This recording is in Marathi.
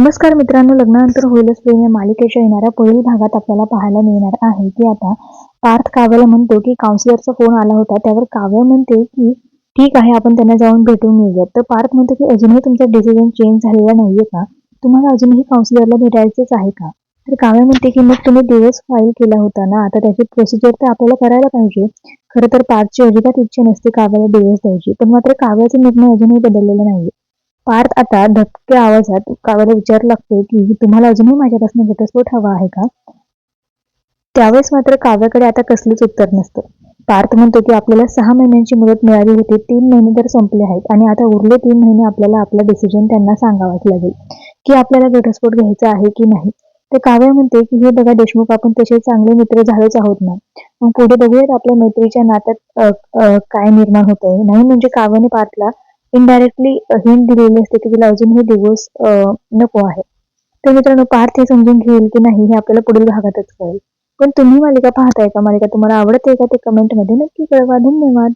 नमस्कार मित्रांनो लग्नानंतर होईलच प्रेम या मालिकेच्या येणाऱ्या पुढील भागात आपल्याला पाहायला मिळणार आहे की आता पार्थ काव्याला म्हणतो की काउन्सिलरचा फोन आला होता. त्यावर काव्य म्हणते की ठीक आहे आपण त्यांना जाऊन भेटून येऊयात. तर पार्थ म्हणतो की अजूनही तुमचा डिसिजन चेंज झालेला नाहीये का? तुम्हाला अजूनही काउन्सिलरला भेटायचंच आहे का? तर काव्य म्हणते की मग तुम्ही दिवस फाईल केला होता ना? आता त्याची प्रोसिजर तर आपल्याला करायला पाहिजे. खरं तर पार्थची अजिबात इच्छा नसते काव्याला दिवस द्यायची. पण मात्र काव्याचा निर्णय अजूनही बदललेला नाहीये. पार्थ आता धक्क्या आवाजात काव्याला विचारू लागतो की तुम्हाला अजूनही माझ्यापासून घटस्फोट हवा आहे का? त्यावेळेस मात्र काव्याकडे आता कसलंच उत्तर नसतं. पार्थ म्हणतो की आपल्याला सहा महिन्यांची मुदत मिळाली होती तीन महिने तर संपले आहेत आणि आता उरले तीन महिने आपल्याला आपला डिसिजन त्यांना सांगावाच लागेल की आपल्याला घटस्फोट घ्यायचा आहे की नाही. ते काव्य म्हणते की हे बघा देशमुख आपण तसे चांगले मित्र झालोच आहोत ना. मग पुढे बघूयात आपल्या मैत्रीच्या नात्यात काय निर्माण होत आहे नाही म्हणजे काव्याने पार्थला इनडायरेक्टली हिंट दिलेली असते की तिला अजूनही दिवस नको आहे. तर मित्रांनो पार्थ हे समजून घेईल की नाही हे आपल्याला पुढील भागातच कळेल. पण तुम्ही मालिका पाहताय का? मालिका तुम्हाला आवडते का ते कमेंटमध्ये नक्की कळवा. धन्यवाद.